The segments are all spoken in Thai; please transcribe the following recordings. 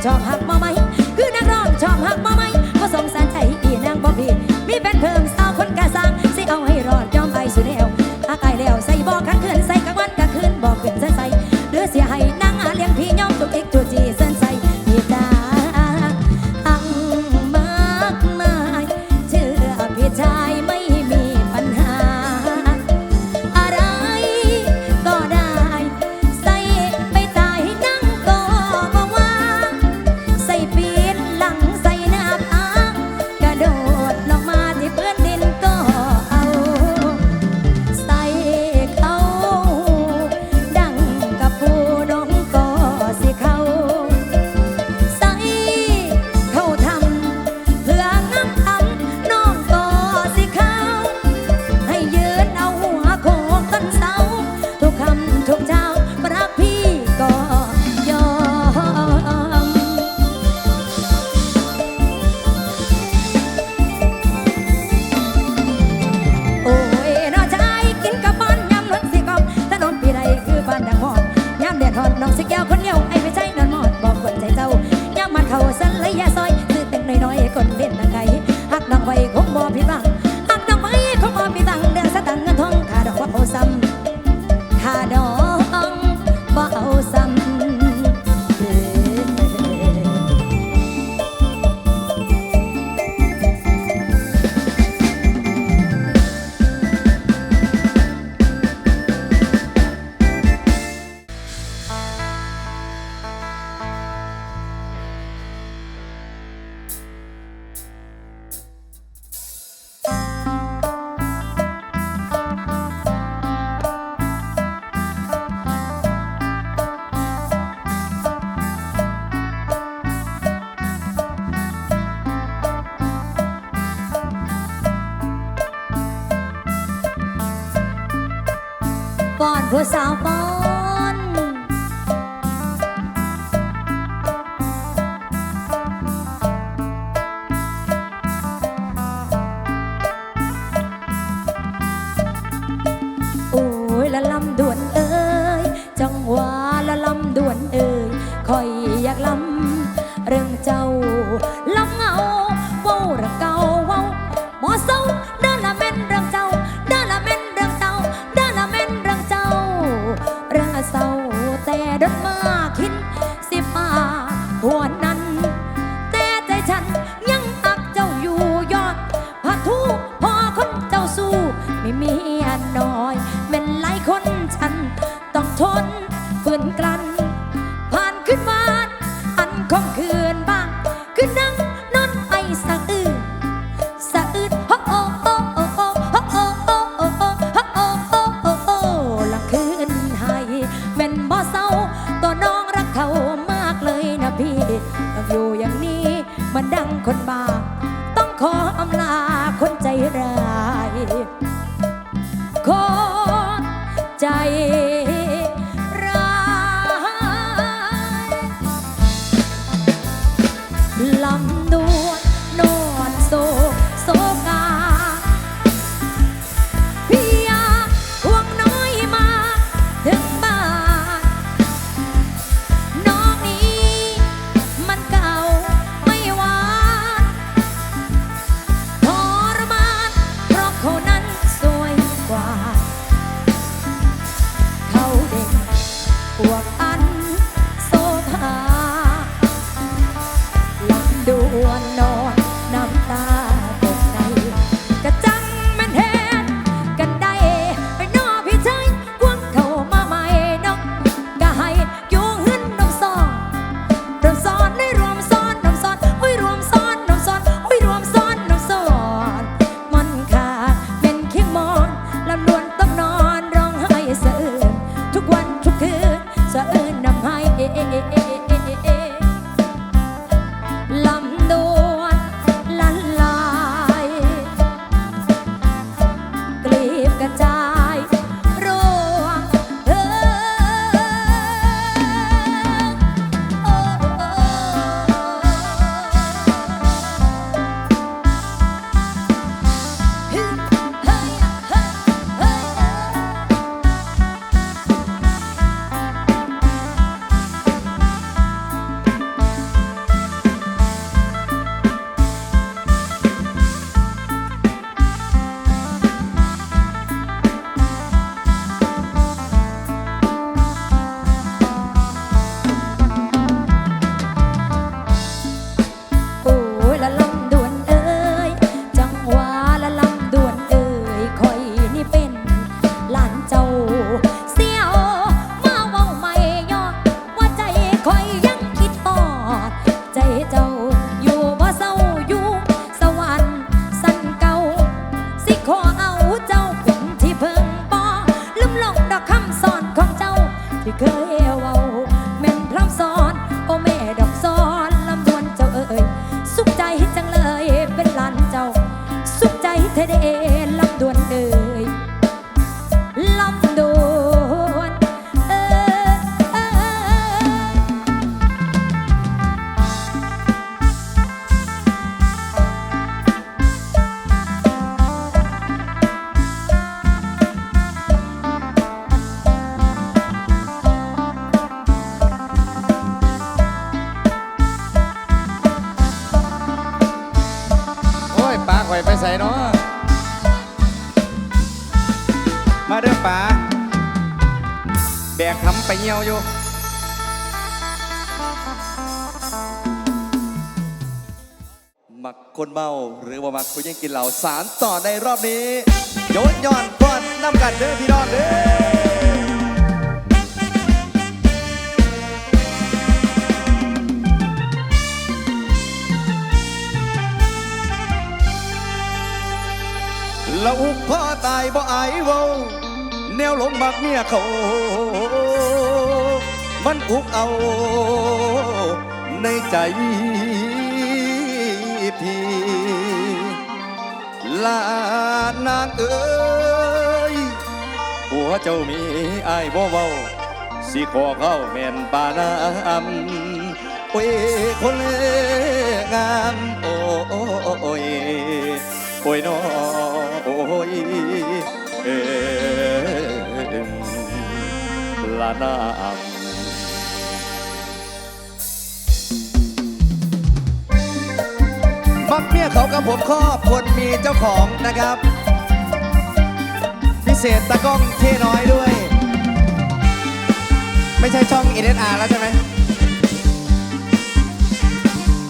做他小芳。 อยู่หมักคนเมาหรือว่าหมักคนยิ่งกินเหล้าสารต่อในรอบนี้โยนย้อนก่อนน้ำกันเด้อพี่น้องเด้อเราอุ้พ่อตายบ่อายเว้าแนวลงมักเมียเขา มันผูกเอาในใจพี่ลานางเอ้ยหัวเจ้ามีอายบ่เว้าสิขอเข้าแม่นปานาอำโอ้ยคนเลงามโอ้ยโอ้ยน้อโอ้ยเออลานาง มักเมียเขากับผมครอบคนมีเจ้าของนะครับ พิเศษตะก้องเท่น้อยด้วย ไม่ใช่ช่อง e อ r แล้วใช่ไหม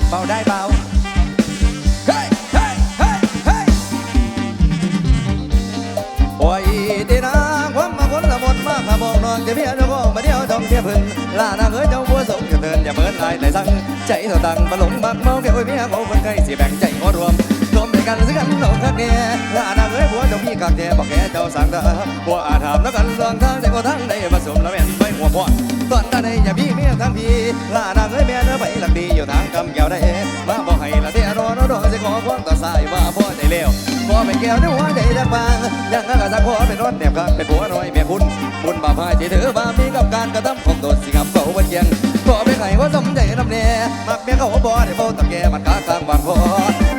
เบาได้เบาเฮ้ยเฮ้ยเฮ้ยเฮ้ยโอ้ยดีนะความมาคนละหมดมากขมองนอนจะเพียเจ้าของมาเดียวทองเทียบพึ่งลานาเอ้ยเจ้า อย่าเมินลายไหนสั่งใจเท่าตังมาหลงบักเมาแก้วเมียเขาคนใกล้สิแบ่งใจขอรวมรวมในกันสิกันหลงคักเนี่ยลานาเอ้ยบัวเจ้ามีกักแกบอกแกเจ้าสั่งเด้อบัวอาถามแล้วกันลองทางใจก็ทั้งได้มาสมแล้วแม่นไม่หัวพอดตอนนั้นอย่าพี่เมียทั้งพี่ลาดังเอ้ยเมียเนื้อไปหลักดีอยู่ทางกำแก้วได้มาบอกให้ละเดียรอรอรอจะขอความต่อสายว่าพ่อใจเลวพ่อเป็นแก้วในหัวใจดักบางยังงั้นก็สักพ่อเป็นรถแนบข้างเป็นผัวน้อยเมียคุณบุญบาปพายที่ถือมามีกับการกระทำของตนสิกับเขาวันยังพ่อเป็น ไงว่าสมใจนำเน่มักเมียเขาบ่ได้บ่ตะแกมันกากลางบางพอ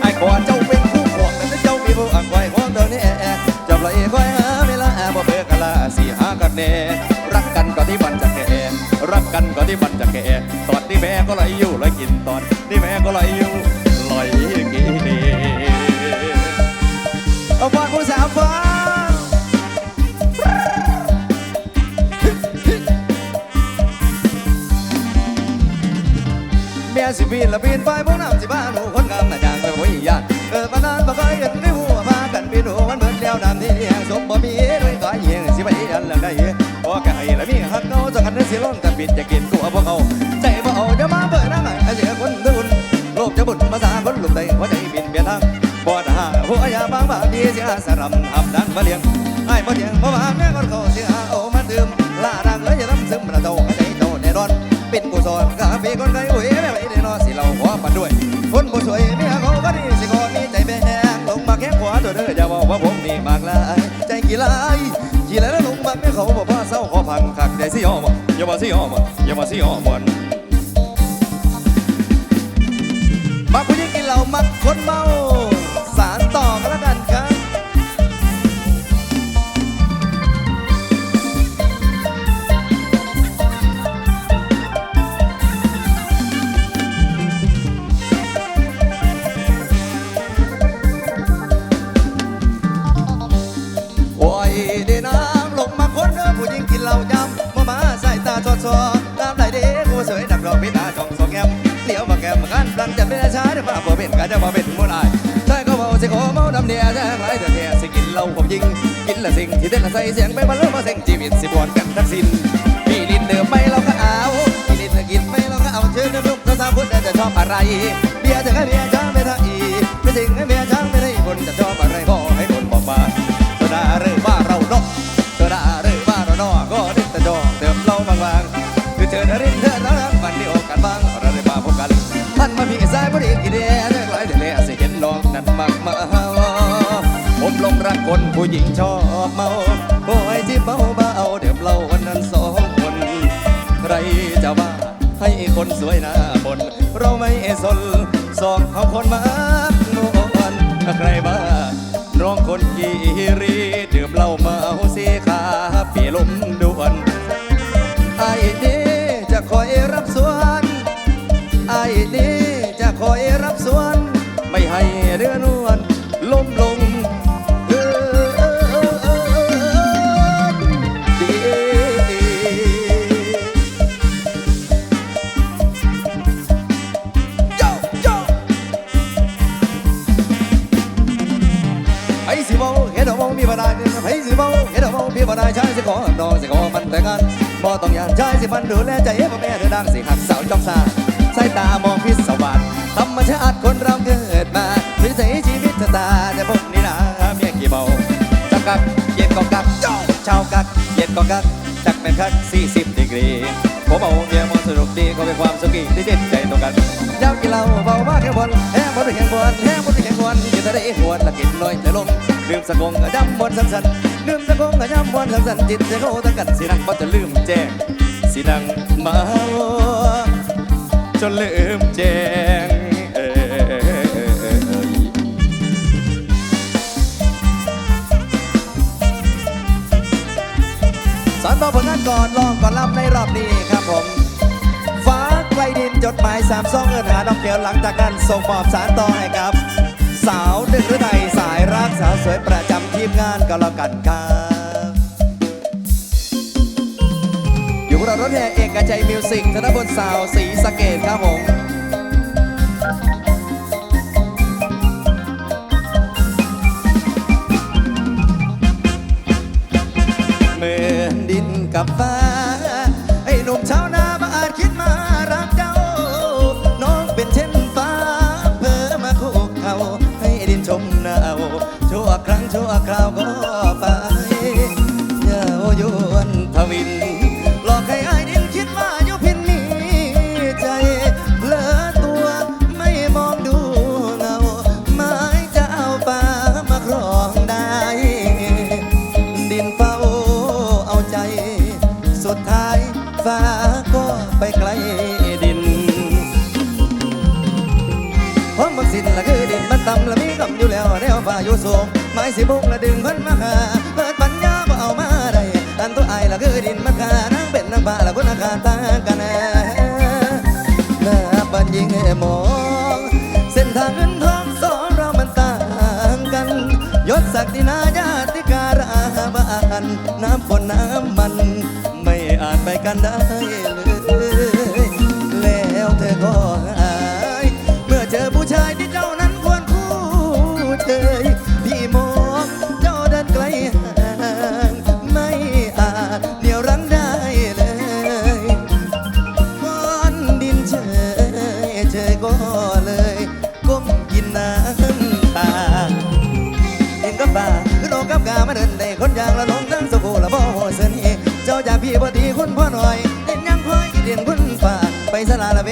ไอ้ขวานเจ้าเป็นผู้ขวงแต่เจ้ามีผู้อ่างไว้ของเธอเนี่ยจับไหลคอยหาเวลาบ่เบิกกันละสี่หากันเน่รักกันก็ที่วันจะแก่รักกันก็ที่มันจะแก่ตอนที่แม่ก็ไหลอยู่ไหลกินตอนที่แม่ก็ไหลอยู่ ปีนละปีนไปพวกน้ำสิบ้านหูคนงามน่ะจางไปบ่ยานเออมานานบ่เคยเห็นในหัวพากันปีนหูมันเหมือนแล้วน้ำที่แห้งสมบ่มีด้วยกายเหียงสิไปอันละได้พอไก่ละมีหักเงาสักคันสิล้นแต่ปิดจะกินตัวพวกเขาใจบ่เอาจะมาเปิดหน้าไอ้เสียคนทุนโลกจะบุญมาสาคนลุกใจหัวใจบินเบียดทางบ่ดหาหัวยาบางบางดีเสียสรำทำดังมาเลี้ยงไอ้บ่เถียงบ่ว่าแม่คนเขาเสียโอ้มาดื่มลาดังเอ้ยอย่าทำซึมระโตใจโตแน่นอนเปิดกูสอนกาเฟ่คนไกลอุ้ยแม่ไปเดนอสิเราข อนด้วย คนผู้สวยเมียเขาก็ดีสิขอมีใจแม่ลงมาแค่ขวาตัวเด้ออย่าบอกว่าผมนี่มากลายใจกี่ลายกี่ลายแล้วลงมาแม่เขาบอกว่าเศร้าขอพังขักใจสิยอมอย่ามาสิยอมอย่ามาสิยอมวันมาผู้หญิงกินเหล้ามักคนเมา ก้มเลี้ยวมาแกมกันรังจะเป็นอาชาเดี๋ยวมาบ่เป็นกันจะมาเป็นมูลายใช่ก็เมาสิขอเมาดำเนี่ยจะหลายแต่แท้สิกินเหล้าผมยิงกินละสิ่งที่เต้นละใส่เสียงไปมาเริ่มมาเสียงชีวิตสิบวนกันทั้งสิ้นพี่ลินเดิมไม่เราก็เอาพี่ลินกินไม่เราก็เอาเชิญน้ำลุกถ้าสามพุทธจะชอบอะไรเบียร์จะให้เบียร์ช้างไม่ได้อีไม่จริงให้เบียร์ช้างไม่ได้คนจะชอบอะไรก็ให้คนบอกมา รักคนผู้หญิงชอบเมาโอ้ยที่เมาเบาเดี๋ยวเราวันนั้นสองคน ใครจะว่าให้คนสวยหน้าบน เราไม่สนสองเขาคนมากนวลใครบ้าร้องคนกีรีดื่มเหล้าเมาสีขาเปียลมด่วนไอ้นี่จะคอยรับส่วน สะกงกะย้ำมวนสังสันลืมสะกงกะย้ำมวนสังสันจิตใจเขาตะกันสินังบ่จะลืมแจ้งสินังเมาจนลืมแจ้งเอสอนบอกผลงานก่อนลองก่อนรับในรอบนี้ครับผมฟ้าไกลดินจดหมายสามซองเงินหาดอกเดียวหลังจากนั้นส่งมอบสารต่อให้ครับ สาวหนึ่งฤทัยสายรักสาวสวยประจำทีมงานก็แล้วกันครับอยู่กับเรารถแห่เอกชัยมิวสิกธนบนสาวสีสะเกตครับผมเหมือนดินกับฟ้า ยศศักดินาญาติการาบานน้ำฝนน้ำมัน ไม่อาจไปกันได้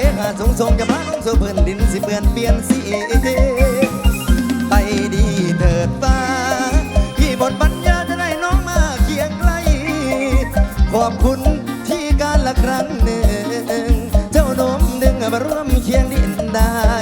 สลาละเวหาสงทรงจะพาลงสู่พื้นดินสิเปลี่ยนเปลี่ยนสีไปดีเถิดฟ้าพี่หมดปัญญาจะได้น้องมาเคียงไกล ขอบคุณที่การละครั้งหนึ่ง เจ้าโน้มดึงมาร่วมเคียงดินได้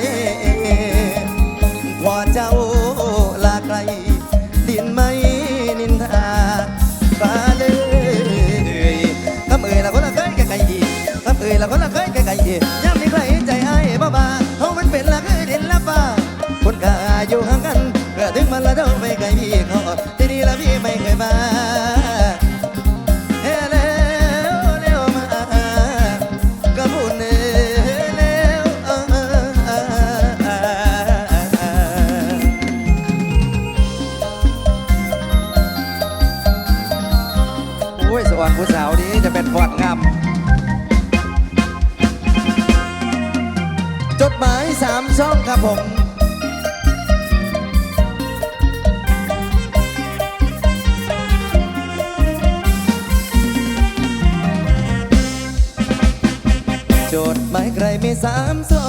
จดหมายใครมีสามซอ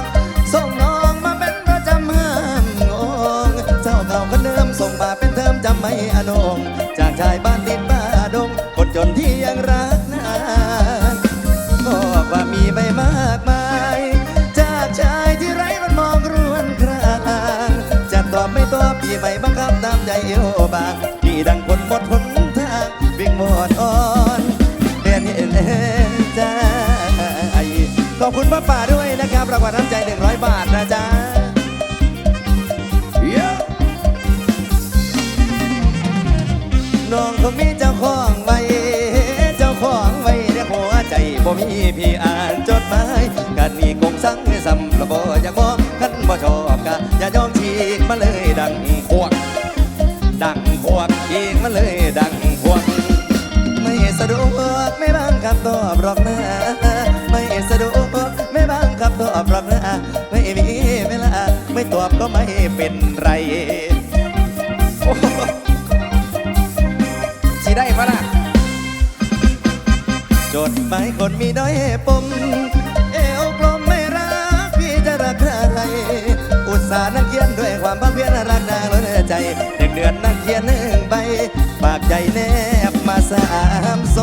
งส่งน้องมาเป็นประจำห้ามงงเจ้าเก่าคนเดิมส่งมาเป็นเทอมจำไม่อนงจากชายบ้านดินบ้าดงคนจนที่ยังรักนานบอกว่ามีไม่มากมาย จากชายที่ไร้มันมองรวนครางจะตอบไม่ตอบพี่ไม่บังคับตามใจเอวบางพี่ดังคนหมดหนทางวิ่งหมดอ่อนเรียนเห็น ขอบคุณป้าป่าด้วยนะครับรางวัลน้ำใจ 100 บาทนะจ๊ะน้องเขามีเจ้าของไว้ เจ้าของไว้ในหัวใจบ่มีพี่อา อบก็ไม่เป็นไรสิได้ปะล่ะ จดหมายคนมีน้อยปม เอวกลมไม่รัก พี่จะรักใคร อุตส่าห์นั่งเขียนด้วยความภาคเพียรรักนางล้นใจเด็กเดือนนั่งเขียนหนึ่งใบ ปากใจแนบมาสามซ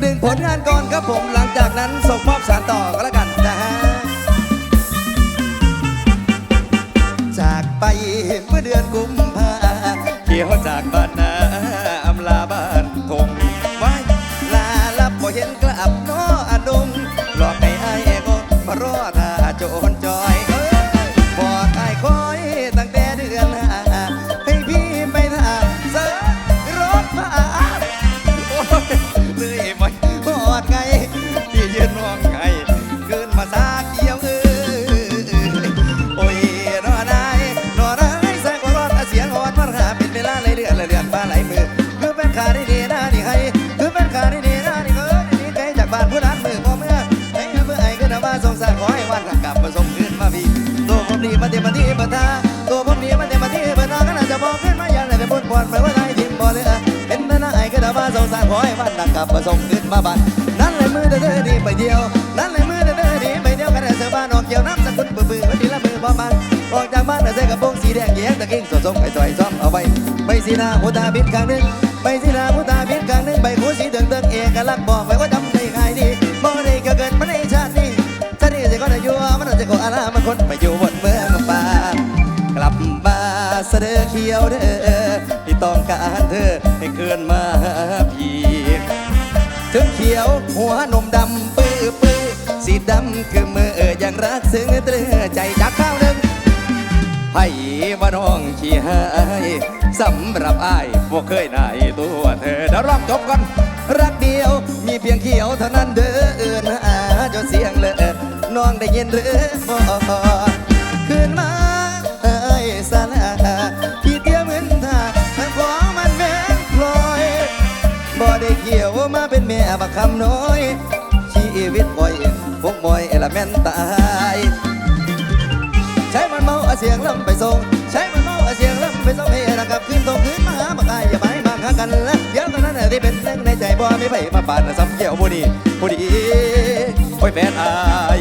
หนึ่งผลงานก่อนครับผมหลังจากนั้นส่งมอบสารต่อก็แล้วกันนะฮะ จากไปเมื่อเดือนกุมภาเกี่ยวจาก กับมาส่งคืนมาบ้านนั่นเลยมือเด้อดีไปเดียว นั่นเลยมือเด้อดีไปเดียวกันเสือบ้านออกเกี่ยวน้ำสกุลปื้อๆวันนี้ละมือพอมันออกจากบ้านเสื้อกระโปรงสีแดงแยงตะกิ้งสดสมไอ้ต่อยซ้อมเอาไปใบสีหน้าหูตาบิดข้างหนึงใบสีหน้าหูตาบิดข้างหนึงใบหูสีเดืองเดืองเอกลักษณ์บอกไว้ว่าจำได้ง่ายดีบ่ได้เกี่ยวเกิดมันในชาตินี้ชาตินี้จะก็ได้อยู่มันจะก็อาลามันคนไปอยู่บนเมืองป่ากลับมาเสดอเขียวเด้อที่ต้องการเธอให้เกินมาพี่ ขียว หัวนมดำปื้อปื้อสีดำคือมือเออยังรักซึ้งตรึใจจากข้าวหนึ่งให้ว่าน้องขี้หายสำหรับอ้ายพวกเคยนายตัวเธอเดี๋ยวรองจบก่อนรักเดียว มีเพียงเขียวเท่านั้นเด้อเอินหาจนเสียงเลยน้องได้ยินหรือบ่ แม่นตาย ใช้มันเมาเอาเสียงลำไปส่ง ใช้มันเมาเอาเสียงลำไปส่งให้ระกับขึ้นตรงขึ้นมาหาบักอายอย่าไปมาหากันละเดี๋ยวตอนนั้นที่เป็นเรื่องในใจบ่มีไปมาปานซ้ำเกี่ยวบุนีบุนีโอ้ยแฟนอาย